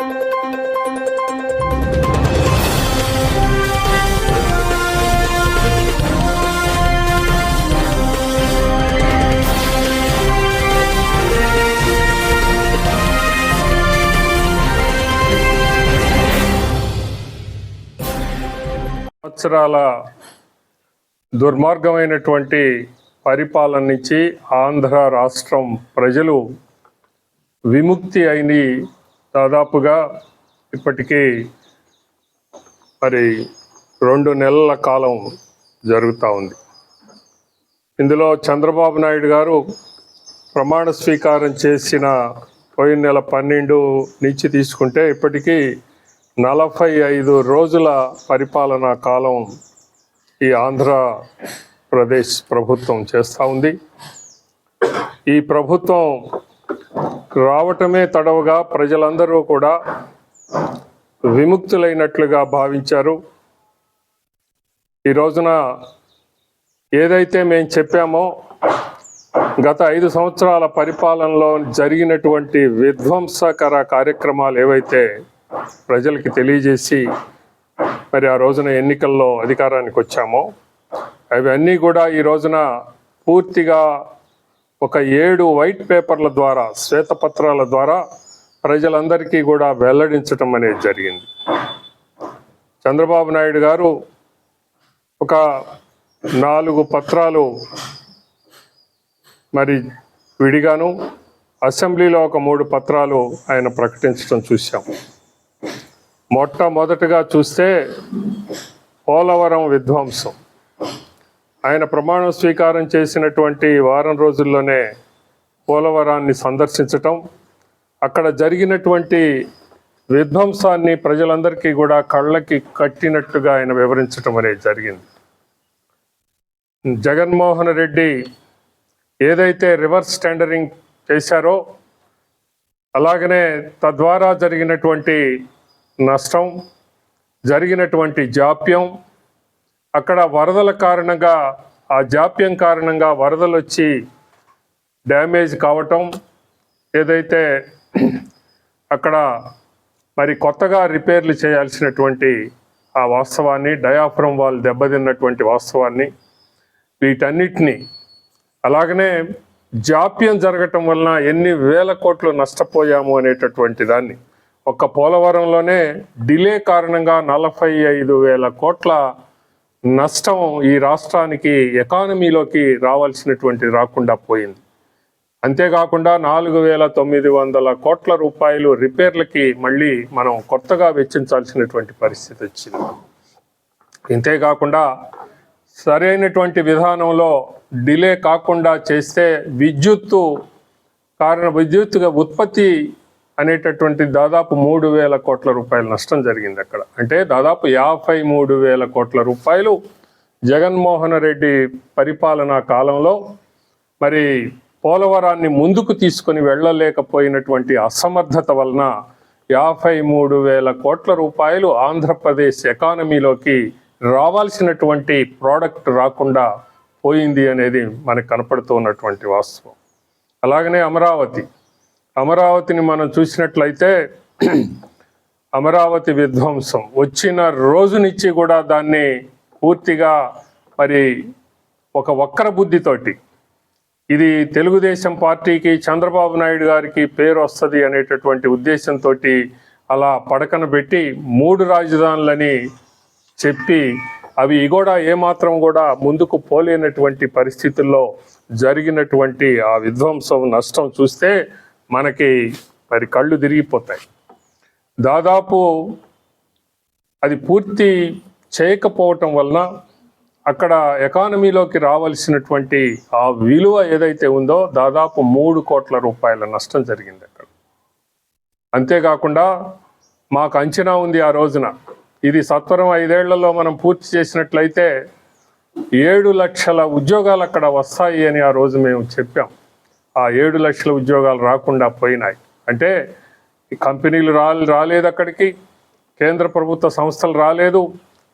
సంవత్సరాల దుర్మార్గమైనటువంటి పరిపాలన నుంచి ఆంధ్ర రాష్ట్రం ప్రజలు విముక్తి అయిన దాదాపుగా ఇప్పటికీ మరి రెండు నెలల కాలం జరుగుతూ ఉంది. ఇందులో చంద్రబాబు నాయుడు గారు ప్రమాణ స్వీకారం చేసిన పోయిన నెల పన్నెండు నుంచి తీసుకుంటే ఇప్పటికీ నలభై ఐదు రోజుల పరిపాలనా కాలం ఈ ఆంధ్రప్రదేశ్ ప్రభుత్వం చేస్తూ ఉంది. ఈ ప్రభుత్వం రావటమే తడవుగా ప్రజలందరూ కూడా విముక్తులైనట్లుగా భావించారు. ఈ రోజున ఏదైతే మేము చెప్పామో గత ఐదు సంవత్సరాల పరిపాలనలో జరిగినటువంటి విధ్వంసకర కార్యక్రమాలు ఏవైతే ప్రజలకి తెలియజేసి మరి ఆ రోజున ఎన్నికల్లో అధికారానికి వచ్చామో అవన్నీ కూడా ఈ రోజున పూర్తిగా ఒక ఏడు వైట్ పేపర్ల ద్వారా శ్వేతపత్రాల ద్వారా ప్రజలందరికీ కూడా వెల్లడించటం అనేది జరిగింది. చంద్రబాబు నాయుడు గారు ఒక నాలుగు పత్రాలు మరి విడిగాను. అసెంబ్లీలో ఒక మూడు పత్రాలు ఆయన ప్రకటించడం చూశాం. మొట్టమొదటగా చూస్తే పోలవరం విధ్వంసం. ఆయన ప్రమాణ స్వీకారం చేసినటువంటి వారం రోజుల్లోనే పోలవరాన్ని సందర్శించటం అక్కడ జరిగినటువంటి విధ్వంసాన్ని ప్రజలందరికీ కూడా కళ్ళకి కట్టినట్టుగా ఆయన వివరించటం అనేది జరిగింది. జగన్మోహన్ రెడ్డి ఏదైతే రివర్స్ టెండరింగ్ చేశారో అలాగనే తద్వారా జరిగినటువంటి నష్టం జరిగినటువంటి జాప్యం అక్కడ వరదల కారణంగా ఆ జాప్యం కారణంగా వరదలు వచ్చి డ్యామేజ్ కావటం ఏదైతే అక్కడ మరి కొత్తగా రిపేర్లు చేయాల్సినటువంటి ఆ వాస్తవాన్ని డయాఫ్రమ్ వాల్ దెబ్బతిన్నటువంటి వాస్తవాన్ని వీటన్నిటినీ అలాగనే జాప్యం జరగటం వలన ఎన్ని వేల కోట్లు నష్టపోయాము అనేటటువంటి దాన్ని ఒక్క పోలవరంలోనే డిలే కారణంగా నలభై ఐదు వేల కోట్ల నష్టం ఈ రాష్ట్రానికి ఎకానమీలోకి రావాల్సినటువంటి రాకుండా పోయింది. అంతేకాకుండా నాలుగు వేల తొమ్మిది వందల కోట్ల రూపాయలు రిపేర్లకి మళ్ళీ మనం కొత్తగా వెచ్చించాల్సినటువంటి పరిస్థితి వచ్చింది. ఇంతేకాకుండా సరైనటువంటి విధానంలో డిలే కాకుండా చేస్తే విద్యుత్తు కారణ విద్యుత్తుగా ఉత్పత్తి అనేటటువంటి దాదాపు మూడు వేల కోట్ల రూపాయల నష్టం జరిగింది అక్కడ. అంటే దాదాపు యాభై మూడు వేల కోట్ల రూపాయలు జగన్మోహన్ రెడ్డి పరిపాలనా కాలంలో మరి పోలవరాన్ని ముందుకు తీసుకొని వెళ్ళలేకపోయినటువంటి అసమర్థత వలన యాభై మూడు వేల కోట్ల రూపాయలు ఆంధ్రప్రదేశ్ ఎకానమీలోకి రావాల్సినటువంటి ప్రోడక్ట్ రాకుండా పోయింది అనేది మనకు కనపడుతున్నటువంటి వాస్తవం. అలాగనే అమరావతి. అమరావతిని మనం చూసినట్లయితే అమరావతి విధ్వంసం. వచ్చిన రోజునిచ్చి కూడా దాన్ని పూర్తిగా మరి ఒక వక్ర బుద్ధితోటి ఇది తెలుగుదేశం పార్టీకి చంద్రబాబు నాయుడు గారికి పేరు వస్తుంది అనేటటువంటి ఉద్దేశంతో అలా పడకన పెట్టి మూడు రాజధానులని చెప్పి అవి కూడా ఏమాత్రం కూడా ముందుకు పోలేనటువంటి పరిస్థితుల్లో జరిగినటువంటి ఆ విధ్వంసం నష్టం చూస్తే మనకి మరి కళ్ళు తిరిగిపోతాయి. దాదాపు అది పూర్తి చేయకపోవటం వలన అక్కడ ఎకానమీలోకి రావాల్సినటువంటి ఆ విలువ ఏదైతే ఉందో దాదాపు మూడు కోట్ల రూపాయల నష్టం జరిగింది అక్కడ. అంతేకాకుండా మాకు అంచనా ఉంది ఆ రోజున. ఇది సత్వరం ఐదేళ్ళలో మనం పూర్తి చేసినట్లయితే ఏడు లక్షల ఉద్యోగాలు అక్కడ వస్తాయి అని ఆ రోజు మేము చెప్పాం. ఆ ఏడు లక్షల ఉద్యోగాలు రాకుండా పోయినాయి. అంటే కంపెనీలు రా రాలేదు అక్కడికి కేంద్ర ప్రభుత్వ సంస్థలు రాలేదు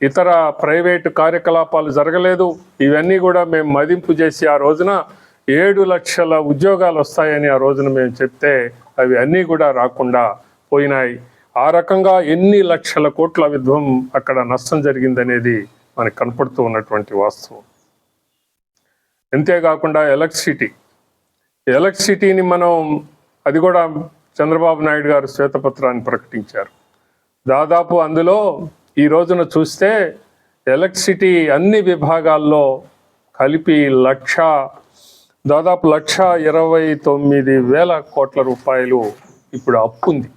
ఇతర ప్రైవేటు కార్యకలాపాలు జరగలేదు ఇవన్నీ కూడా మేము మదింపు చేసి ఆ రోజున ఏడు లక్షల ఉద్యోగాలు వస్తాయని ఆ రోజున మేము చెప్తే అవి అన్నీ కూడా రాకుండా పోయినాయి. ఆ రకంగా ఎన్ని లక్షల కోట్ల విధ్వం అక్కడ నష్టం జరిగిందనేది మనకు కనపడుతూ ఉన్నటువంటి వాస్తవం. అంతేకాకుండా ఎలక్ట్రిసిటీ. ఎలక్ట్రిసిటీని మనం అది కూడా చంద్రబాబు నాయుడు గారు శ్వేతపత్రాన్ని ప్రకటించారు. దాదాపు అందులో ఈ రోజున చూస్తే ఎలక్ట్రిసిటీ అన్ని విభాగాల్లో కలిపి లక్ష దాదాపు లక్ష ఇరవై తొమ్మిది వేల కోట్ల రూపాయలు ఇప్పుడు అప్పు ఉంది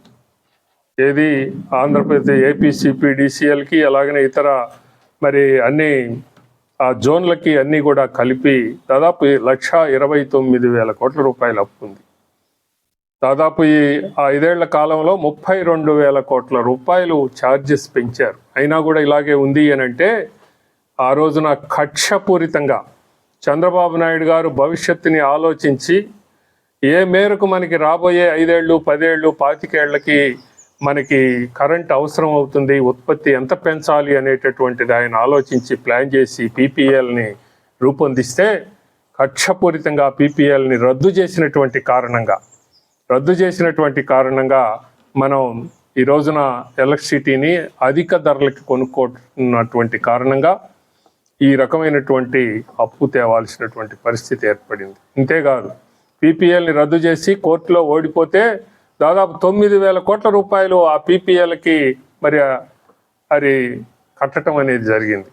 ఏది ఆంధ్రప్రదేశ్ ఏపీసీపీ డిసిఎల్కి అలాగనే ఇతర మరి అన్ని ఆ జోన్లకి అన్నీ కూడా కలిపి దాదాపు లక్ష ఇరవై తొమ్మిది వేల కోట్ల రూపాయలు అప్పు ఉంది దాదాపు ఈ ఐదేళ్ళ కాలంలో ముప్పై రెండు వేల కోట్ల రూపాయలు ఛార్జెస్ పెంచారు. అయినా కూడా ఇలాగే ఉంది అని అంటే ఆ రోజున కక్షపూరితంగా చంద్రబాబు నాయుడు గారు భవిష్యత్తుని ఆలోచించి ఏ మేరకు మనకి రాబోయే ఐదేళ్ళు పదేళ్ళు పాతికేళ్ళకి మనకి కరెంట్ అవసరం అవుతుంది ఉత్పత్తి ఎంత పెంచాలి అనేటటువంటిది ఆయన ఆలోచించి ప్లాన్ చేసి పీపీఎల్ని రూపొందిస్తే కక్షపూరితంగా పీపీఎల్ని రద్దు చేసినటువంటి కారణంగా రద్దు చేసినటువంటి కారణంగా మనం ఈ రోజున ఎలక్ట్రిసిటీని అధిక ధరలకి కొనుక్కుంటున్నటువంటి కారణంగా ఈ రకమైనటువంటి అప్పు తేవాల్సినటువంటి పరిస్థితి ఏర్పడింది. అంతేకాదు పీపీఎల్ని రద్దు చేసి కోర్టులో ఓడిపోతే దాదాపు తొమ్మిది వేల కోట్ల రూపాయలు ఆ పీపీఎల్కి మరి అది కట్టడం అనేది జరిగింది.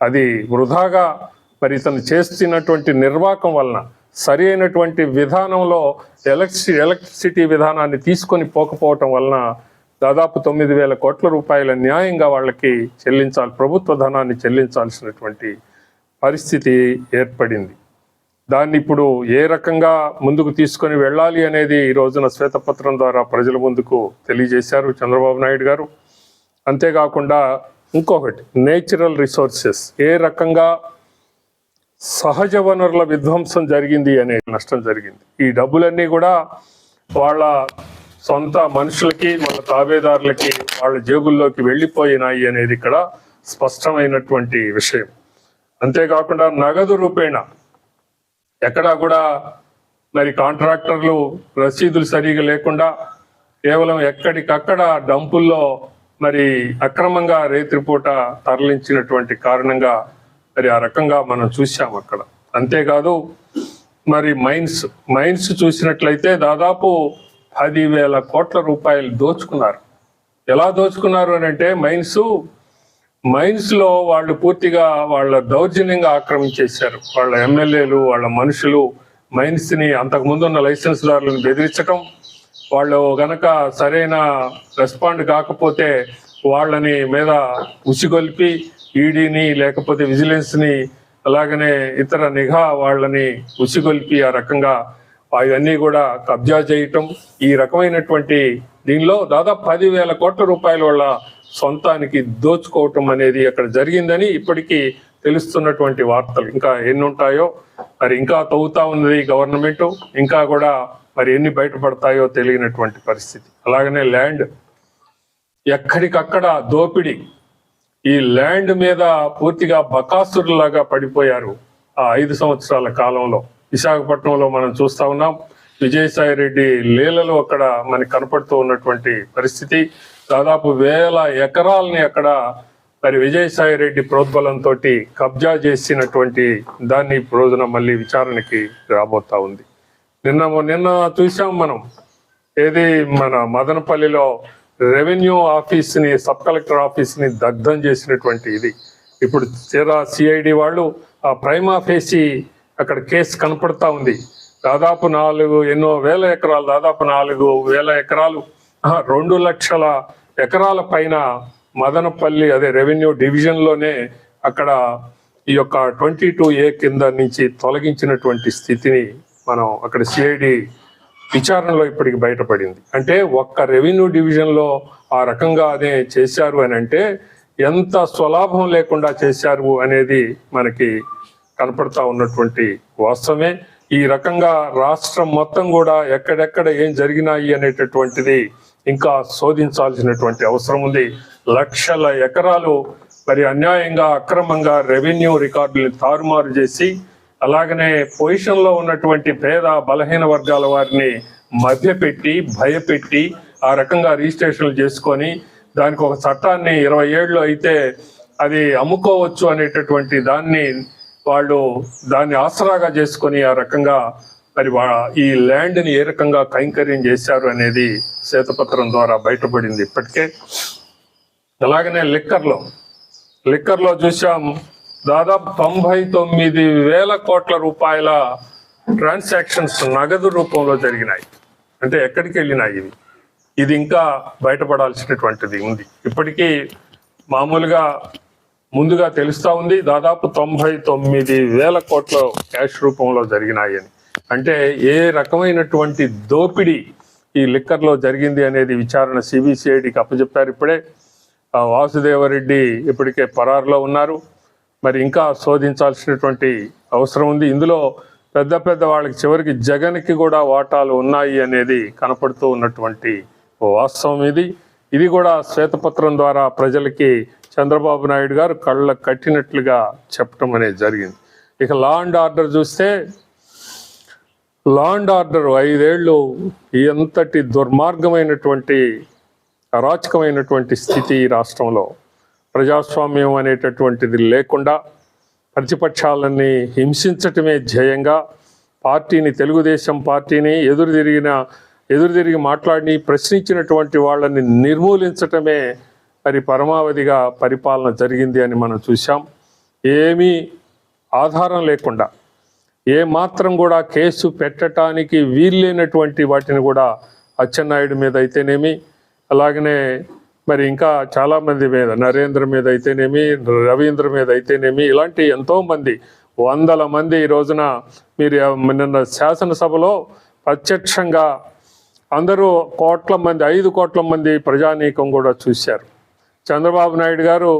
అది వృధాగా మరి ఇతను చేస్తున్నటువంటి నిర్వాహకం వలన సరి అయినటువంటి విధానంలో ఎలక్ట్రి ఎలక్ట్రిసిటీ విధానాన్ని తీసుకొని పోకపోవటం వలన దాదాపు తొమ్మిది వేల కోట్ల రూపాయల న్యాయంగా వాళ్ళకి చెల్లించాలి ప్రభుత్వ ధనాన్ని చెల్లించాల్సినటువంటి పరిస్థితి ఏర్పడింది. దాన్ని ఇప్పుడు ఏ రకంగా ముందుకు తీసుకొని వెళ్ళాలి అనేది ఈ రోజున శ్వేతపత్రం ద్వారా ప్రజల ముందుకు తెలియజేశారు చంద్రబాబు నాయుడు గారు. అంతేకాకుండా ఇంకొకటి నేచురల్ రిసోర్సెస్ ఏ రకంగా సహజ వనరుల విధ్వంసం జరిగింది అనే నష్టం జరిగింది. ఈ డబ్బులన్నీ కూడా వాళ్ళ సొంత మనుషులకి వాళ్ళ తాబేదారులకి వాళ్ళ జేబుల్లోకి వెళ్ళిపోయినాయి అనేది ఇక్కడ స్పష్టమైనటువంటి విషయం. అంతేకాకుండా నగదు రూపేణ ఎక్కడా కూడా మరి కాంట్రాక్టర్లు రసీదులు సరిగా లేకుండా కేవలం ఎక్కడికక్కడ డంపుల్లో మరి అక్రమంగా రేత్రిపూట తరలించినటువంటి కారణంగా మరి ఆ రకంగా మనం చూసాం అక్కడ. అంతేకాదు మరి మైన్స్ మైన్స్ చూసినట్లయితే దాదాపు పదివేల కోట్ల రూపాయలు దోచుకున్నారు. ఎలా దోచుకున్నారు అని అంటే మైన్స్ మైన్స్లో వాళ్ళు పూర్తిగా వాళ్ళ దౌర్జన్యంగా ఆక్రమించేశారు వాళ్ళ ఎమ్మెల్యేలు వాళ్ళ మనుషులు మైన్స్ని అంతకు ముందు ఉన్న లైసెన్స్ దారులను బెదిరించటం వాళ్ళు గనక సరైన రెస్పాండ్ కాకపోతే వాళ్ళని మీద ఉసిగొల్పి ఈడీని లేకపోతే విజిలెన్స్ని అలాగనే ఇతర నిఘా వాళ్ళని ఉసిగొల్పి ఆ రకంగా అవన్నీ కూడా కబ్జా చేయటం ఈ రకమైనటువంటి దీనిలో దాదాపు పదివేల కోట్ల రూపాయల వాళ్ళ సొంతానికి దోచుకోవటం అనేది అక్కడ జరిగిందని ఇప్పటికీ తెలుస్తున్నటువంటి వార్తలు. ఇంకా ఎన్ని ఉంటాయో మరి ఇంకా తవ్వుతా ఉన్నది గవర్నమెంట్ ఇంకా కూడా మరి ఎన్ని బయటపడతాయో తెలియనటువంటి పరిస్థితి. అలాగనే ల్యాండ్ ఎక్కడికక్కడ దోపిడీ ఈ ల్యాండ్ మీద పూర్తిగా బకాసురులాగా పడిపోయారు ఆ ఐదు సంవత్సరాల కాలంలో. విశాఖపట్నంలో మనం చూస్తా ఉన్నాం. విజయసాయి రెడ్డి లీలలో అక్కడ మనకి కనపడుతూ ఉన్నటువంటి పరిస్థితి. దాదాపు వేల ఎకరాలని అక్కడ మరి విజయసాయి రెడ్డి ప్రోద్బలంతో కబ్జా చేసినటువంటి దాన్ని రోజున మళ్ళీ విచారణకి రాబోతా ఉంది. నిన్న నిన్న చూసాం మనం. ఏది మన మదనపల్లిలో రెవెన్యూ ఆఫీస్ని సబ్ కలెక్టర్ ఆఫీస్ని దగ్ధం చేసినటువంటి ఇది. ఇప్పుడు తీరా సిఐడి వాళ్ళు ఆ ప్రైమ్ ఆఫీసి అక్కడ కేసు కనపడతా ఉంది. దాదాపు నాలుగు ఎన్నో వేల ఎకరాలు దాదాపు నాలుగు వేల ఎకరాలు రెండు లక్షల ఎకరాల పైన మదనపల్లి అదే రెవెన్యూ డివిజన్లోనే అక్కడ ఈ యొక్క ట్వంటీ టూ ఏ కింద నుంచి తొలగించినటువంటి స్థితిని మనం అక్కడ సిఐడి విచారణలో ఇప్పటికి బయటపడింది. అంటే ఒక్క రెవెన్యూ డివిజన్లో ఆ రకంగా అదే చేశారు అని అంటే ఎంత స్వలాభం లేకుండా చేశారు అనేది మనకి కనపడతా ఉన్నటువంటి వాస్తవమే. ఈ రకంగా రాష్ట్రం మొత్తం కూడా ఎక్కడెక్కడ ఏం జరిగినాయి అనేటటువంటిది ఇంకా శోధించాల్సినటువంటి అవసరం ఉంది. లక్షల ఎకరాలు మరి అన్యాయంగా అక్రమంగా రెవెన్యూ రికార్డులను తారుమారు చేసి అలాగనే పొజిషన్లో ఉన్నటువంటి పేద బలహీన వర్గాల వారిని మభ్యపెట్టి భయపెట్టి ఆ రకంగా రిజిస్ట్రేషన్లు చేసుకొని దానికి ఒక చట్టాన్ని ఇరవై ఏళ్ళు అయితే అది అమ్ముకోవచ్చు అనేటటువంటి దాన్ని వాళ్ళు దాన్ని ఆసరాగా చేసుకొని ఆ రకంగా మరి వా- ఈ ల్యాండ్ని ఏ రకంగా కైంకర్యం చేశారు అనేది శ్వేతపత్రం ద్వారా బయటపడింది ఇప్పటికే. అలాగనే లిక్కర్లో. లిక్కర్లో చూసాం దాదాపు తొంభై తొమ్మిది వేల కోట్ల రూపాయల ట్రాన్సాక్షన్స్ నగదు రూపంలో జరిగినాయి. అంటే ఎక్కడికి వెళ్ళినాయి ఇవి? ఇది ఇంకా బయటపడాల్సినటువంటిది ఉంది. ఇప్పటికీ మామూలుగా ముందుగా తెలుస్తూ ఉంది దాదాపు తొంభై తొమ్మిది వేల కోట్ల క్యాష్ రూపంలో జరిగినాయి అని. అంటే ఏ రకమైనటువంటి దోపిడీ ఈ లిక్కర్లో జరిగింది అనేది విచారణ సిబిసిఐడికి అప్పచెప్పారు ఇప్పుడే వాసుదేవరెడ్డి ఇప్పటికే పరారులో ఉన్నారు. మరి ఇంకా శోధించాల్సినటువంటి అవసరం ఉంది. ఇందులో పెద్ద పెద్ద వాళ్ళకి చివరికి జగన్కి కూడా వాటాలు ఉన్నాయి అనేది కనపడుతూ ఉన్నటువంటి వాస్తవం ఇది. ఇది కూడా శ్వేతపత్రం ద్వారా ప్రజలకి చంద్రబాబు నాయుడు గారు కళ్ళ కట్టినట్లుగా చెప్పడం అనేది జరిగింది. ఇక లా అండ్ ఆర్డర్ చూస్తే లా అండ్ ఆర్డర్ ఐదేళ్ళు ఎంతటి దుర్మార్గమైనటువంటి అరాచకమైనటువంటి స్థితి ఈ రాష్ట్రంలో. ప్రజాస్వామ్యం అనేటటువంటిది లేకుండా ప్రతిపక్షాలన్నీ హింసించటమే ధ్యేయంగా పార్టీని తెలుగుదేశం పార్టీని ఎదురు తిరిగిన ఎదురు తిరిగి మాట్లాడి ప్రశ్నించినటువంటి వాళ్ళని నిర్మూలించటమే మరి పరమావధిగా పరిపాలన జరిగింది అని మనం చూసాం ఏమీ ఆధారం లేకుండా ఏ మాత్రం కూడా కేసు పెట్టడానికి వీల్లేనటువంటి వాటిని కూడా అచ్చెన్నాయుడు మీద అయితేనేమి అలాగనే మరి ఇంకా చాలామంది మీద నరేంద్ర మీద అయితేనేమి రవీంద్ర మీద అయితేనేమి ఇలాంటి ఎంతోమంది వందల మంది ఈ రోజున మీరు నిన్న శాసనసభలో ప్రత్యక్షంగా అందరూ కోట్ల మంది ఐదు కోట్ల మంది ప్రజానీకం కూడా చూశారు. చంద్రబాబు నాయుడు గారు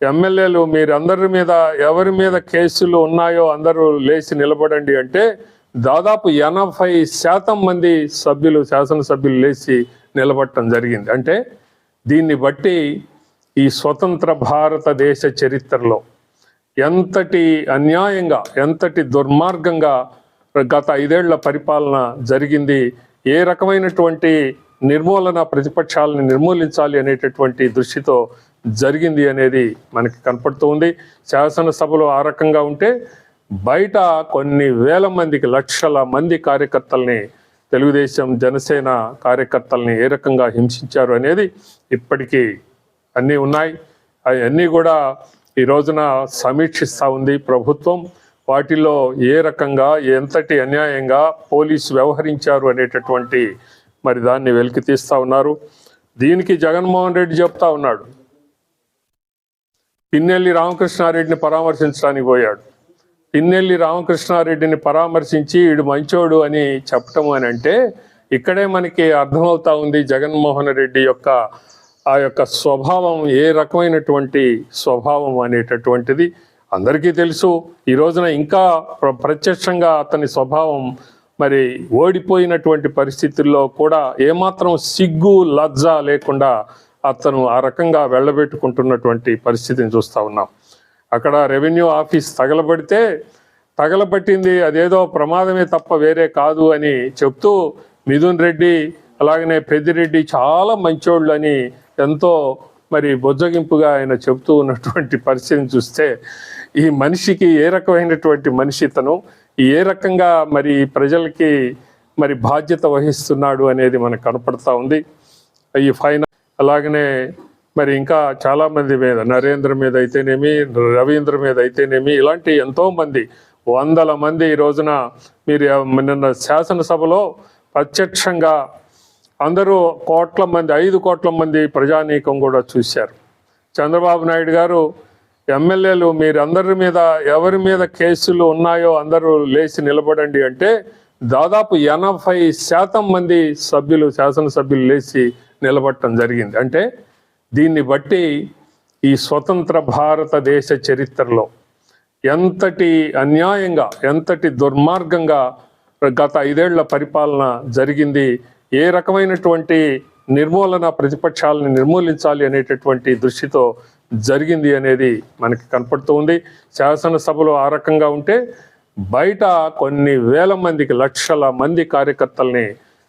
ఎమ్మెల్యేలు మీరు అందరి మీద ఎవరి మీద కేసులు ఉన్నాయో అందరూ లేచి నిలబడండి అంటే దాదాపు ఎనభై శాతం మంది సభ్యులు శాసనసభ్యులు లేచి నిలబడటం జరిగింది. అంటే దీన్ని బట్టి ఈ స్వతంత్ర భారతదేశ చరిత్రలో ఎంతటి అన్యాయంగా ఎంతటి దుర్మార్గంగా గత ఐదేళ్ళ పరిపాలన జరిగింది ఏ రకమైనటువంటి నిర్మూలన ప్రతిపక్షాలను నిర్మూలించాలి అనేటటువంటి దృష్టితో జరిగింది అనేది మనకి కనపడుతూ ఉంది. శాసనసభలో ఆ రకంగా ఉంటే బయట కొన్ని వేల మందికి లక్షల మంది కార్యకర్తల్ని తెలుగుదేశం జనసేన కార్యకర్తల్ని ఏ రకంగా హింసించారు అనేది ఇప్పటికీ అన్నీ ఉన్నాయి. అవన్నీ కూడా ఈ రోజున సమీక్షిస్తూ ఉంది ప్రభుత్వం. వాటిలో ఏ రకంగా ఎంతటి అన్యాయంగా పోలీసు వ్యవహరించారు అనేటటువంటి మరి దాన్ని వెలికి తీస్తూ ఉన్నారు. దీనికి జగన్మోహన్ రెడ్డి చెప్తా ఉన్నాడు. పిన్నెల్లి రామకృష్ణారెడ్డిని పరామర్శించడానికి పోయాడు. పిన్నెల్లి రామకృష్ణారెడ్డిని పరామర్శించి వీడు మంచోడు అని చెప్పటం అని అంటే ఇక్కడే మనకి అర్థమవుతా ఉంది జగన్మోహన్ రెడ్డి యొక్క ఆ యొక్క స్వభావం ఏ రకమైనటువంటి స్వభావం అనేటటువంటిది అందరికీ తెలుసు. ఈ రోజున ఇంకా ప్రత్యక్షంగా అతని స్వభావం మరి ఓడిపోయినటువంటి పరిస్థితుల్లో కూడా ఏమాత్రం సిగ్గు లజ్జ లేకుండా అతను ఆ రకంగా వెళ్ళబెట్టుకుంటున్నటువంటి పరిస్థితిని చూస్తూ ఉన్నాం. అక్కడ రెవెన్యూ ఆఫీస్ తగలబడితే తగలబట్టింది అదేదో ప్రమాదమే తప్ప వేరే కాదు అని చెప్తూ మిథున్ రెడ్డి అలాగనే పెద్దిరెడ్డి చాలా మంచోళ్ళు అని ఎంతో మరి బొజ్జగింపుగా ఆయన చెప్తూ ఉన్నటువంటి పరిస్థితిని చూస్తే ఈ మనిషికి ఏ రకమైనటువంటి మనిషి తను? ఏ రకంగా మరి ప్రజలకి మరి బాధ్యత వహిస్తున్నాడు అనేది మనకు కనపడతా ఉంది. ఈ ఫైనల్ అలాగనే మరి ఇంకా చాలామంది మీద నరేంద్ర మీద అయితేనేమి రవీంద్ర మీద అయితేనేమి ఇలాంటి ఎంతోమంది వందల మంది ఈ రోజున మీరు నిన్న శాసనసభలో ప్రత్యక్షంగా అందరూ కోట్ల మంది ఐదు కోట్ల మంది ప్రజానీకం కూడా చూశారు. చంద్రబాబు నాయుడు గారు ఎమ్మెల్యేలు మీరందరి మీద ఎవరి మీద కేసులు ఉన్నాయో అందరూ లేచి నిలబడండి అంటే దాదాపు ఎనభై శాతం మంది సభ్యులు శాసనసభ్యులు లేచి నిలబట్టడం జరిగింది. అంటే దీన్ని బట్టి ఈ స్వతంత్ర భారతదేశ చరిత్రలో ఎంతటి అన్యాయంగా ఎంతటి దుర్మార్గంగా గత ఐదేళ్ళ పరిపాలన జరిగింది ఏ రకమైనటువంటి నిర్మూలన ప్రతిపక్షాలను నిర్మూలించాలి అనేటటువంటి దృష్టితో జరిగింది అనేది మనకి కనపడుతూ ఉంది. శాసనసభలో ఆ రకంగా ఉంటే బయట కొన్ని వేల మందికి లక్షల మంది కార్యకర్తల్ని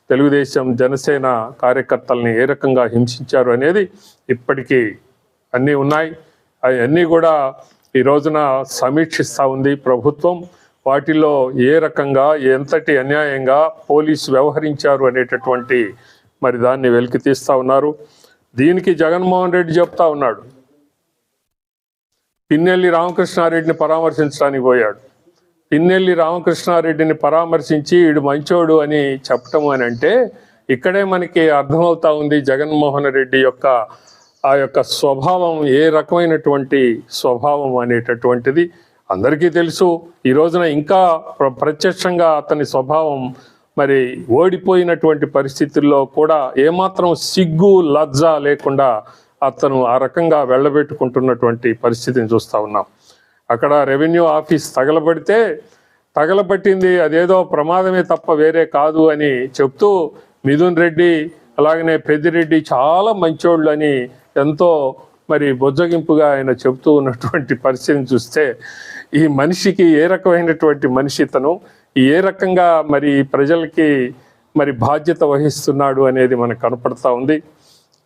తెలుగుదేశం జనసేన కార్యకర్తల్ని ఏ రకంగా హింసించారు అనేది ఇప్పటికీ అన్నీ ఉన్నాయి. అవన్నీ కూడా ఈ రోజున సమీక్షిస్తూ ఉంది ప్రభుత్వం. వాటిలో ఏ రకంగా ఎంతటి అన్యాయంగా పోలీసు వ్యవహరించారు అనేటటువంటి మరి దాన్ని వెలికి తీస్తూ ఉన్నారు. దీనికి జగన్మోహన్ రెడ్డి చెప్తా ఉన్నాడు. పిన్నెల్లి రామకృష్ణారెడ్డిని పరామర్శించడానికి పోయాడు. పిన్నెల్లి రామకృష్ణారెడ్డిని పరామర్శించి వీడు మంచోడు అని చెప్పటం అని అంటే ఇక్కడే మనకి అర్థమవుతా ఉంది జగన్మోహన్ రెడ్డి యొక్క ఆ యొక్క స్వభావం ఏ రకమైనటువంటి స్వభావం అనేటటువంటిది. అందరికీ తెలుసు ఈ రోజున ఇంకా ప్రత్యక్షంగా అతని స్వభావం మరి ఓడిపోయినటువంటి పరిస్థితుల్లో కూడా ఏమాత్రం సిగ్గు లజ్జ లేకుండా అతను ఆ రకంగా వెళ్ళబెట్టుకుంటున్నటువంటి పరిస్థితిని చూస్తూ ఉన్నాం. అక్కడ రెవెన్యూ ఆఫీస్ తగలబడితే తగలబట్టింది అదేదో ప్రమాదమే తప్ప వేరే కాదు అని చెప్తూ మిథున్ రెడ్డి అలాగనే పెద్దిరెడ్డి చాలా మంచోళ్ళు అని ఎంతో మరి బొజ్జగింపుగా ఆయన చెప్తూ ఉన్నటువంటి పరిస్థితిని చూస్తే ఈ మనిషికి ఏ రకమైనటువంటి మనిషి తను? ఏ రకంగా మరి ప్రజలకి మరి బాధ్యత వహిస్తున్నాడు అనేది మనకు కనపడతా ఉంది.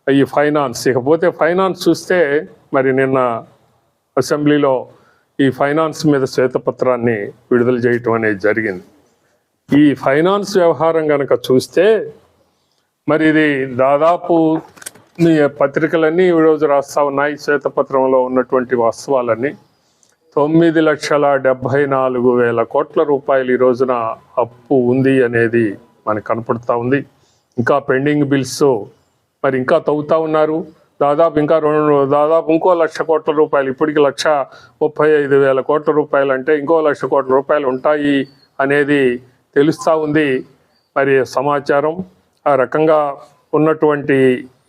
ఈ ఫైనాన్స్ ఇకపోతే ఫైనాన్స్ చూస్తే మరి నిన్న అసెంబ్లీలో ఈ ఫైనాన్స్ మీద శ్వేతపత్రాన్ని విడుదల చేయటం అనేది జరిగింది. ఈ ఫైనాన్స్ వ్యవహారం కనుక చూస్తే మరి ఇది దాదాపు పత్రికలన్నీ ఈరోజు రాస్తా ఉన్నాయి. శ్వేతపత్రంలో ఉన్నటువంటి వాస్తవాలన్నీ తొమ్మిది లక్షల డెబ్భై నాలుగు వేల కోట్ల రూపాయలు ఈ రోజున అప్పు ఉంది అనేది మనకు కనపడుతూ ఉంది. ఇంకా పెండింగ్ బిల్స్ మరి ఇంకా తవ్వుతా ఉన్నారు. దాదాపు ఇంకా రెండు దాదాపు ఇంకో లక్ష కోట్ల రూపాయలు ఇప్పటికి లక్ష ముప్పై ఐదు వేల కోట్ల రూపాయలు అంటే ఇంకో లక్ష కోట్ల రూపాయలు ఉంటాయి అనేది తెలుస్తూ ఉంది. మరి సమాచారం ఆ రకంగా ఉన్నటువంటి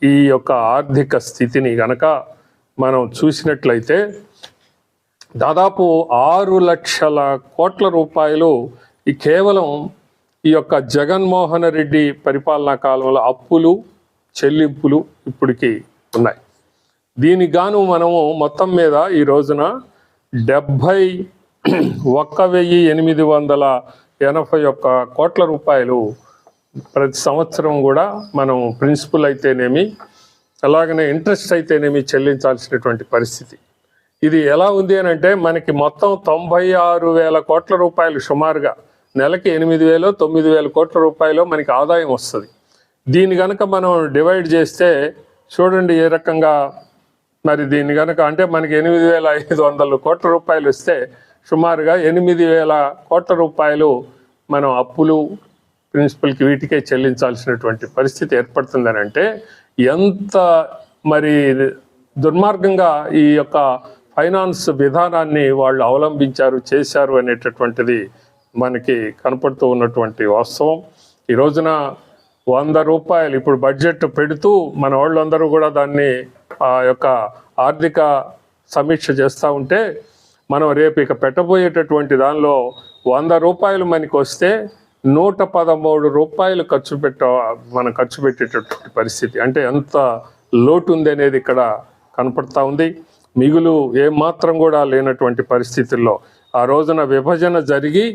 ఈ యొక్క ఆర్థిక స్థితిని గనక మనం చూసినట్లయితే దాదాపు ఆరు లక్షల కోట్ల రూపాయలు ఈ కేవలం ఈ యొక్క జగన్మోహన్ రెడ్డి పరిపాలనా కాలంలో అప్పులు చెల్లింపులు ఇప్పటికీ ఉన్నాయి. దీనికి గాను మనము మొత్తం మీద ఈ రోజున డెబ్భై ఒక్క వెయ్యి ఎనిమిది వందల ఎనభై ఒక్క కోట్ల రూపాయలు ప్రతి సంవత్సరం కూడా మనం ప్రిన్సిపల్ అయితేనేమి అలాగనే ఇంట్రెస్ట్ అయితేనేమి చెల్లించాల్సినటువంటి పరిస్థితి. ఇది ఎలా ఉంది అని అంటే మనకి మొత్తం తొంభై ఆరు వేల కోట్ల రూపాయలు సుమారుగా నెలకి ఎనిమిది వేలు తొమ్మిది వేల కోట్ల రూపాయలు మనకి ఆదాయం వస్తుంది. దీని కనుక మనం డివైడ్ చేస్తే చూడండి ఏ రకంగా మరి దీన్ని కనుక అంటే మనకి ఎనిమిది వేల ఐదు వందల కోట్ల రూపాయలు ఇస్తే సుమారుగా ఎనిమిది వేల కోట్ల రూపాయలు మనం అప్పులు ప్రిన్సిపల్కి వీటికే చెల్లించాల్సినటువంటి పరిస్థితి ఏర్పడుతుందని అంటే ఎంత మరి దుర్మార్గంగా ఈ యొక్క ఫైనాన్స్ విధానాన్ని వాళ్ళు అవలంబించారు చేశారు అనేటటువంటిది మనకి కనపడుతూ ఉన్నటువంటి వాస్తవం. ఈ రోజున వంద రూపాయలు ఇప్పుడు బడ్జెట్ పెడుతూ మన వాళ్ళందరూ కూడా దాన్ని ఆ యొక్క ఆర్థిక సమీక్ష చేస్తూ ఉంటే మనం రేపు ఇక పెట్టబోయేటటువంటి దానిలో వంద రూపాయలు మనకి వస్తే నూట పదమూడు రూపాయలు ఖర్చు పెట్ట మనం ఖర్చు పెట్టేటటువంటి పరిస్థితి. అంటే ఎంత లోటు ఉంది అనేది ఇక్కడ కనపడతా ఉంది. మిగులు ఏమాత్రం కూడా లేనటువంటి పరిస్థితుల్లో ఆ రోజున విభజన జరిగి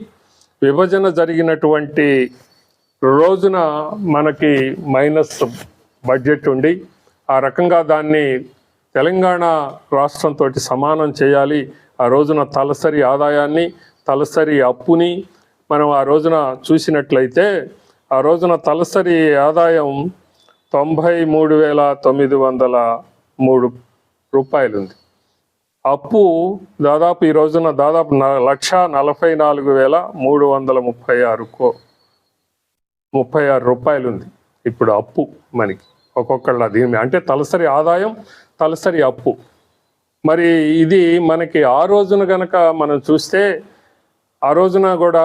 విభజన జరిగినటువంటి రోజున మనకి మైనస్ బడ్జెట్ ఉండి ఆ రకంగా దాన్ని తెలంగాణ రాష్ట్రంతో సమానం చేయాలి. ఆ రోజున తలసరి ఆదాయాన్ని తలసరి అప్పుని మనం ఆ రోజున చూసినట్లయితే ఆ రోజున తలసరి ఆదాయం తొంభై మూడు వేల తొమ్మిది వందల మూడు రూపాయలు ఉంది అప్పు దాదాపు ఈ రోజున దాదాపు న- లక్ష నలభై నాలుగు వేల మూడు వందల ముప్పై ఆరు కో ముప్పై ఆరు రూపాయలు ఉంది ఇప్పుడు అప్పు మనకి. ఒక్కొక్కళ్ళ దీని మీద. అంటే తలసరి ఆదాయం తలసరి అప్పు. మరి ఇది మనకి ఆ రోజున గనక మనం చూస్తే ఆ రోజున కూడా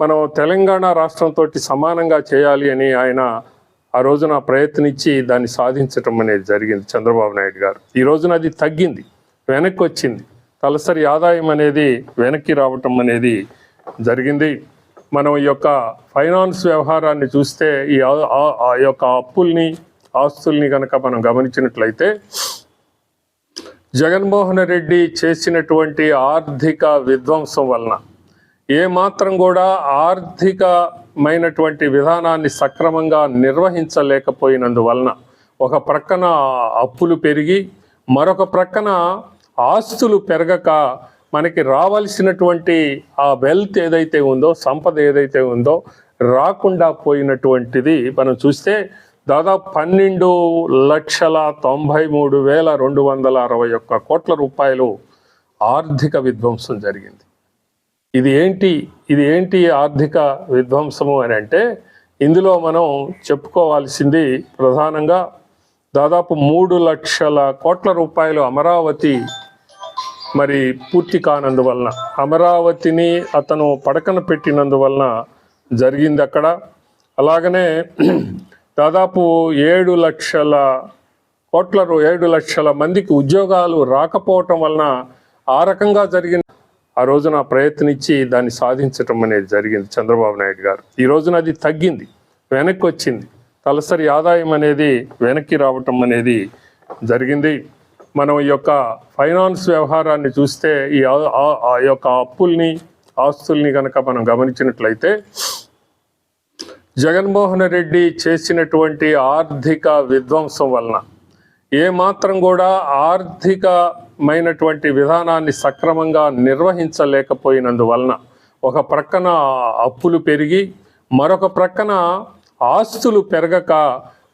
మనం తెలంగాణ రాష్ట్రంతో సమానంగా చేయాలి అని ఆయన ఆ రోజున ప్రయత్నించి దాన్ని సాధించటం అనేది జరిగింది చంద్రబాబు నాయుడు గారు. ఈ రోజున అది తగ్గింది. వెనక్కి వచ్చింది. తలసరి ఆదాయం అనేది వెనక్కి రావటం అనేది జరిగింది. మనం ఈ యొక్క ఫైనాన్స్ వ్యవహారాన్ని చూస్తే ఈ ఆ- ఆ- యొక్క అప్పుల్ని ఆస్తుల్ని కనుక మనం గమనించినట్లయితే జగన్మోహన్ రెడ్డి చేసినటువంటి ఆర్థిక విధ్వంసం వలన ఏమాత్రం కూడా ఆర్థికమైనటువంటి విధానాన్ని సక్రమంగా నిర్వహించలేకపోయినందువలన ఒక ప్రక్కన అప్పులు పెరిగి మరొక ప్రక్కన ఆస్తులు పెరగక మనకి రావాల్సినటువంటి ఆ వెల్త్ ఏదైతే ఉందో సంపద ఏదైతే ఉందో రాకుండా పోయినటువంటిది మనం చూస్తే దాదాపు పన్నెండు లక్షల తొంభై మూడు వేల రెండు వందల అరవై ఒక్క కోట్ల రూపాయలు ఆర్థిక విధ్వంసం జరిగింది. ఇది ఏంటి? ఇది ఏంటి ఆర్థిక విధ్వంసము అని అంటే ఇందులో మనం చెప్పుకోవాల్సింది ప్రధానంగా దాదాపు మూడు లక్షల కోట్ల రూపాయలు అమరావతి మరి పూర్తి కానందువలన అమరావతిని అతను పడకన పెట్టినందువలన జరిగింది అక్కడ. అలాగనే దాదాపు ఏడు లక్షల కోట్ల ఏడు లక్షల మందికి ఉద్యోగాలు రాకపోవటం వలన ఆ రకంగా జరిగిన ఆ రోజున ప్రయత్నించి దాన్ని సాధించటం అనేది జరిగింది చంద్రబాబు నాయుడు గారు. ఈ రోజున అది తగ్గింది వెనక్కి వచ్చింది. తలసరి ఆదాయం అనేది వెనక్కి రావటం అనేది జరిగింది. మనం ఈ యొక్క ఫైనాన్స్ వ్యవహారాన్ని చూస్తే ఈ ఆ- ఆ- యొక్క అప్పుల్ని ఆస్తుల్ని కనుక మనం గమనించినట్లయితే జగన్మోహన్ రెడ్డి చేసినటువంటి ఆర్థిక విధ్వంసం వలన ఏమాత్రం కూడా ఆర్థికమైనటువంటి విధానాన్ని సక్రమంగా నిర్వహించలేకపోయినందువలన ఒక ప్రక్కన అప్పులు పెరిగి మరొక ప్రక్కన ఆస్తులు పెరగక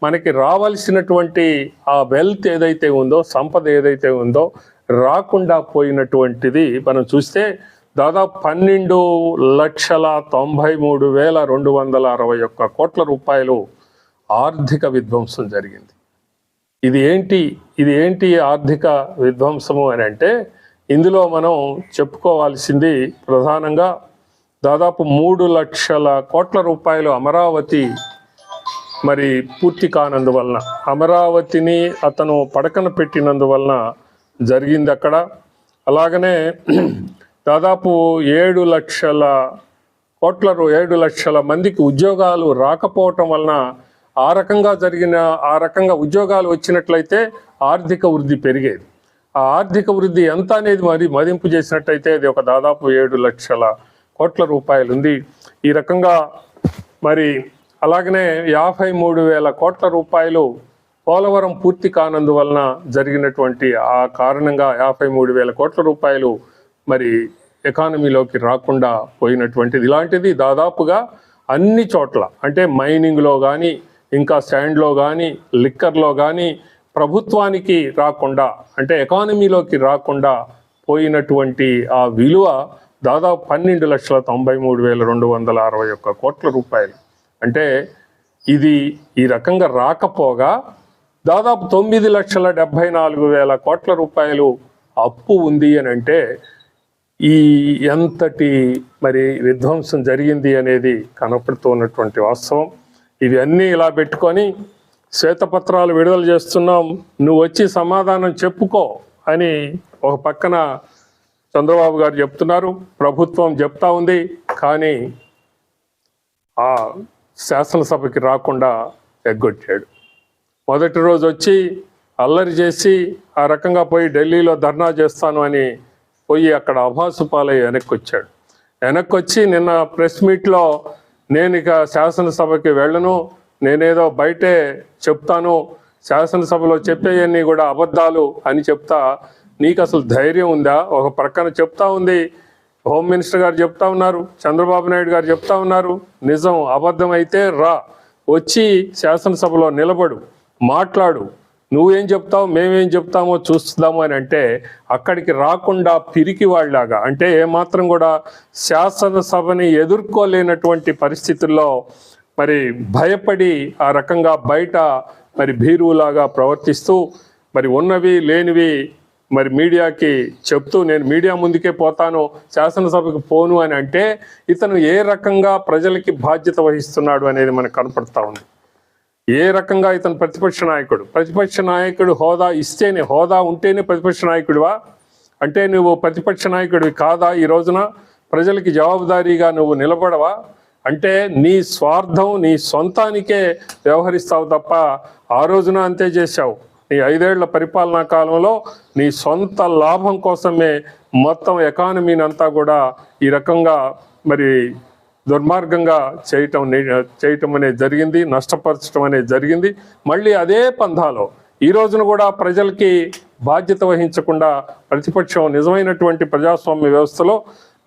మనకి రావాల్సినటువంటి ఆ వెల్త్ ఏదైతే ఉందో సంపద ఏదైతే ఉందో రాకుండా పోయినటువంటిది మనం చూస్తే దాదాపు పన్నెండు లక్షల తొంభై మూడు వేల రెండు వందల అరవై ఒక్క కోట్ల రూపాయలు ఆర్థిక విధ్వంసం జరిగింది. ఇది ఏంటి? ఇది ఏంటి ఆర్థిక విధ్వంసము అని అంటే ఇందులో మనం చెప్పుకోవాల్సింది ప్రధానంగా దాదాపు మూడు లక్షల కోట్ల రూపాయలు అమరావతి మరి పూర్తి కానందువలన అమరావతిని అతను పడకన పెట్టినందువలన జరిగింది అక్కడ. అలాగనే దాదాపు ఏడు లక్షల కోట్ల ఏడు లక్షల మందికి ఉద్యోగాలు రాకపోవటం వలన ఆ రకంగా జరిగిన ఆ రకంగా ఉద్యోగాలు వచ్చినట్లయితే ఆర్థిక వృద్ధి పెరిగేది. ఆ ఆర్థిక వృద్ధి ఎంత అనేది మరి మదింపు చేసినట్టయితే అది ఒక దాదాపు ఏడు లక్షల కోట్ల రూపాయలు ఉంది ఈ రకంగా మరి అలాగనే యాభై మూడు వేల కోట్ల రూపాయలు పోలవరం పూర్తి కానందువలన జరిగినటువంటి ఆ కారణంగా యాభై మూడు వేల కోట్ల రూపాయలు మరి ఎకానమీలోకి రాకుండా పోయినటువంటిది. ఇలాంటిది దాదాపుగా అన్ని చోట్ల అంటే మైనింగ్లో కానీ ఇంకా శాండ్లో కానీ లిక్కర్లో కానీ ప్రభుత్వానికి రాకుండా అంటే ఎకానమీలోకి రాకుండా పోయినటువంటి ఆ విలువ దాదాపు పన్నెండు లక్షల తొంభై మూడు వేల రెండు వందల అరవై ఒక్క కోట్ల రూపాయలు. అంటే ఇది ఈ రకంగా రాకపోగా దాదాపు తొమ్మిది లక్షల డెబ్బై నాలుగు వేల కోట్ల రూపాయలు అప్పు ఉంది అని అంటే ఈ ఎంతటి మరి విధ్వంసం జరిగింది అనేది కనపడుతున్నటువంటి వాస్తవం. ఇవి అన్నీ ఇలా పెట్టుకొని శ్వేతపత్రాలు విడుదల చేస్తున్నాం నువ్వు వచ్చి సమాధానం చెప్పుకో అని ఒక పక్కన చంద్రబాబు గారు చెప్తున్నారు. ప్రభుత్వం చెప్తా ఉంది కానీ ఆ శాసనసభకి రాకుండా ఎగ్గొట్టాడు. మొదటి రోజు వచ్చి అల్లరి చేసి ఆ రకంగా పోయి ఢిల్లీలో ధర్నా చేస్తాను అని పోయి అక్కడ అభాసు పాలై వెనక్కి వచ్చాడు వెనక్కి వచ్చి నిన్న ప్రెస్ మీట్లో నేను ఇక శాసనసభకి వెళ్ళను నేనేదో బయటే చెప్తాను శాసనసభలో చెప్పేయన్నీ కూడా అబద్ధాలు అని చెప్తా నీకు అసలు ధైర్యం ఉందా? ఒక ప్రక్కన చెప్తా ఉంది హోమ్ మినిస్టర్ గారు చెప్తా ఉన్నారు చంద్రబాబు నాయుడు గారు చెప్తా ఉన్నారు నిజం అబద్ధం అయితే రా వచ్చి శాసనసభలో నిలబడు మాట్లాడు నువ్వేం చెప్తావు మేమేం చెప్తామో చూస్తాము అని అంటే అక్కడికి రాకుండా పిరికి వాళ్ళలాగా అంటే ఏమాత్రం కూడా శాసనసభని ఎదుర్కోలేనటువంటి పరిస్థితుల్లో మరి భయపడి ఆ రకంగా బయట మరి భీరువులాగా ప్రవర్తిస్తూ మరి ఉన్నవి లేనివి మరి మీడియాకి చెప్తూ నేను మీడియా ముందుకే పోతాను శాసనసభకు పోను అని అంటే ఇతను ఏ రకంగా ప్రజలకి బాధ్యత వహిస్తున్నాడు అనేది మనకు కనపడతా ఉంది. ఏ రకంగా ఇతను ప్రతిపక్ష నాయకుడు? ప్రతిపక్ష నాయకుడు హోదా ఇస్తేనే హోదా ఉంటేనే ప్రతిపక్ష నాయకుడివా? అంటే నువ్వు ప్రతిపక్ష నాయకుడివి కాదా ఈ రోజున? ప్రజలకి జవాబుదారీగా నువ్వు నిలబడవా? అంటే నీ స్వార్థం నీ సొంతానికే వ్యవహరిస్తావు తప్ప ఆ రోజున అంతే చేశావు. నీ ఐదేళ్ళ పరిపాలనా కాలంలో నీ సొంత లాభం కోసమే మొత్తం ఎకానమీని అంతా కూడా ఈ రకంగా మరి దుర్మార్గంగా చేయటం చేయటం అనేది జరిగింది నష్టపరచడం అనేది జరిగింది. మళ్ళీ అదే పంధాలో ఈ రోజున కూడా ప్రజలకి బాధ్యత వహించకుండా ప్రతిపక్షం నిజమైనటువంటి ప్రజాస్వామ్య వ్యవస్థలో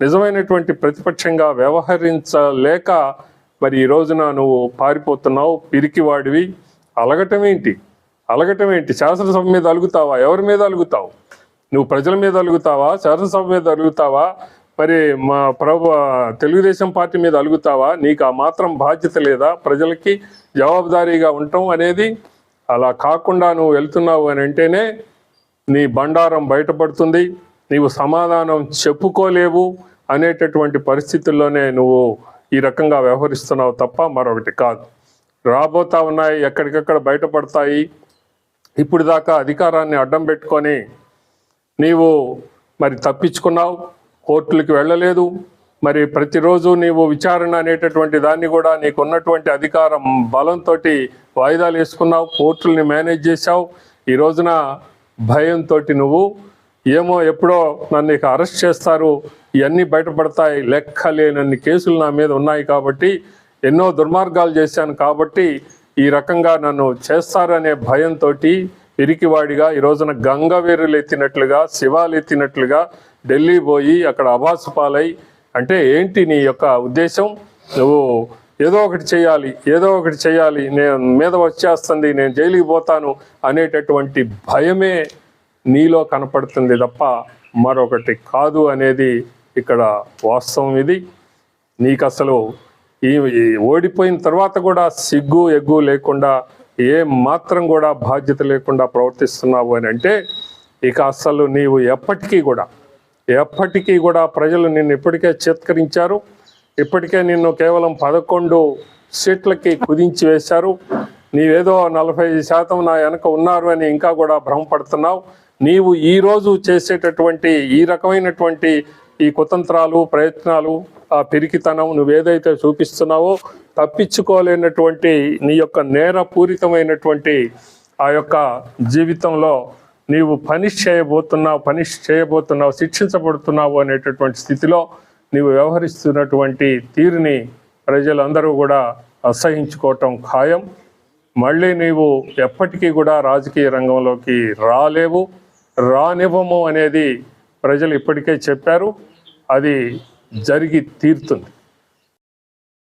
నిజమైనటువంటి ప్రతిపక్షంగా వ్యవహరించలేక మరి ఈ రోజున నువ్వు పారిపోతున్నావు పిరికివాడివి. అలగటం ఏంటి? అలగటం ఏంటి? శాసనసభ మీద అలుగుతావా? ఎవరి మీద అలుగుతావు? నువ్వు ప్రజల మీద అలుగుతావా? శాసనసభ మీద అలుగుతావా? మరి మా ప్రభు తెలుగుదేశం పార్టీ మీద అలుగుతావా? నీకు ఆ మాత్రం బాధ్యత లేదా? ప్రజలకి జవాబుదారీగా ఉండటం అనేది అలా కాకుండా నువ్వు వెళ్తున్నావు అని అంటేనే నీ బండారం బయటపడుతుంది. నీవు సమాధానం చెప్పుకోలేవు అనేటటువంటి పరిస్థితుల్లోనే నువ్వు ఈ రకంగా వ్యవహరిస్తున్నావు తప్ప మరొకటి కాదు. రాబోతా ఉన్నాయి ఎక్కడికక్కడ బయటపడతాయి. ఇప్పుడు దాకా అధికారాన్ని అడ్డం పెట్టుకొని నీవు మరి తప్పించుకున్నావు కోర్టులకి వెళ్ళలేదు మరి ప్రతిరోజు నీవు విచారణ అనేటటువంటి దాన్ని కూడా నీకు ఉన్నటువంటి అధికారం బలంతో వాయిదాలు వేసుకున్నావు కోర్టుల్ని మేనేజ్ చేశావు. ఈ రోజున భయంతో నువ్వు ఏమో ఎప్పుడో నన్ను ఇక అరెస్ట్ చేస్తారు ఇవన్నీ బయటపడతాయి లెక్క లేనన్ని కేసులు నా మీద ఉన్నాయి కాబట్టి ఎన్నో దుర్మార్గాలు చేశాను కాబట్టి ఈ రకంగా నన్ను చేస్తారనే భయంతో ఇరికివాడిగా ఈ రోజున గంగవీరులు ఎత్తినట్లుగా శివాలు ఎత్తినట్లుగా ఢిల్లీ పోయి అక్కడ అభాసు పాలై అంటే ఏంటి నీ యొక్క ఉద్దేశం? నువ్వు ఏదో ఒకటి చేయాలి ఏదో ఒకటి చేయాలి నేను మీద వచ్చేస్తుంది నేను జైలుకి పోతాను అనేటటువంటి భయమే నీలో కనపడుతుంది తప్ప మరొకటి కాదు అనేది ఇక్కడ వాస్తవం ఇది. నీకు అసలు ఈ ఓడిపోయిన తర్వాత కూడా సిగ్గు ఎగ్గు లేకుండా ఏ మాత్రం కూడా బాధ్యత లేకుండా ప్రవర్తిస్తున్నావు అని అంటే ఇక అసలు నీవు ఎప్పటికీ కూడా ఎప్పటికీ కూడా ప్రజలు నిన్ను ఇప్పటికే చిత్కరించారు. ఇప్పటికే నిన్ను కేవలం పదకొండు సీట్లకి కుదించి వేశారు. నీవేదో నలభై శాతం నా వెనక ఉన్నారు అని ఇంకా కూడా భ్రమపడుతున్నావు. నీవు ఈరోజు చేసేటటువంటి ఈ రకమైనటువంటి ఈ కుతంత్రాలు ప్రయత్నాలు ఆ పిరికితనం నువ్వేదైతే చూపిస్తున్నావో తప్పించుకోలేనటువంటి నీ యొక్క నేరపూరితమైనటువంటి ఆ యొక్క జీవితంలో నీవు పనిష్ చేయబోతున్నావు పనిష్ చేయబోతున్నావు శిక్షించబడుతున్నావు అనేటటువంటి స్థితిలో నీవు వ్యవహరిస్తున్నటువంటి తీరుని ప్రజలందరూ కూడా అసహించుకోవటం ఖాయం. మళ్ళీ నీవు ఎప్పటికీ కూడా రాజకీయ రంగంలోకి రాలేవు. రానివ్వము అనేది ప్రజలు ఇప్పటికే చెప్పారు. అది జరిగి తీరుతుంది.